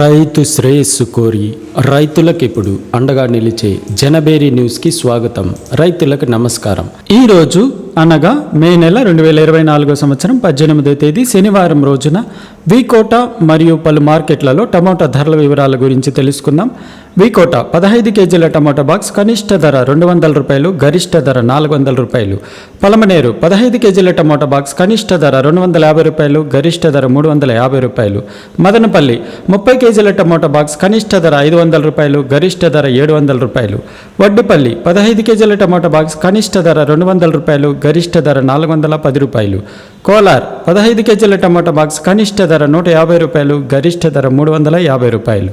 రైతు శ్రేయస్సు కోరి రైతులకు ఇప్పుడు అండగా నిలిచే జనబేరి న్యూస్కి స్వాగతం. రైతులకు నమస్కారం. ఈరోజు అనగా మే నెల రెండు వేల ఇరవై నాలుగో సంవత్సరం పద్దెనిమిదో తేదీ శనివారం రోజున వికోట మరియు పలు మార్కెట్లలో టమోటా ధరల వివరాల గురించి తెలుసుకుందాం. వికోట పదహైదు కేజీల టమాటో బాక్స్ కనిష్ట ధర రెండు వందల రూపాయలు గరిష్ట ధర నాలుగు వందల రూపాయలు. పలమనేరు పదహైదు కేజీల టమోటా బాక్స్ కనిష్ట ధర రెండు వందల యాభై రూపాయలు గరిష్ట ధర మూడు వందల యాభై రూపాయలు. మదనపల్లి ముప్పై కేజీల టమాటో బాక్స్ కనిష్ట ధర ఐదు వందల రూపాయలు గరిష్ట ధర ఏడు వందల రూపాయలు. వడ్డుపల్లి పదహైదు కేజీల టమాటో బాక్స్ కనిష్ట ధర రెండు వందల రూపాయలు గరిష్ట ధర నాలుగు వందల పది రూపాయలు. కోలార్ పదహైదు కేజీల టమాటో బాక్స్ కనిష్ట ధర నూట యాభై రూపాయలు గరిష్ట ధర మూడు వందల యాభై రూపాయలు.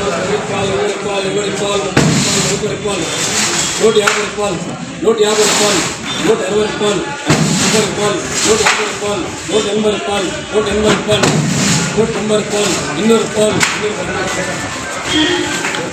రూపాయలు నూరు రూపాయలు ఇరవై రూపాయలు ముప్పై రూపాయలు నూట యాభై రూపాయలు నూట యాభై రూపాయలు నూట ఇరవై రూపాయలు ముప్పై రూపాయలు నూట యాభై రూపాయలు నూట ఎనభై రూపాయలు నూట ఎనభై రూపాయలు నూట తొంభై రూపాయలు ఇన్నూరు రూపాయలు ఇన్నూరు రూపాయలు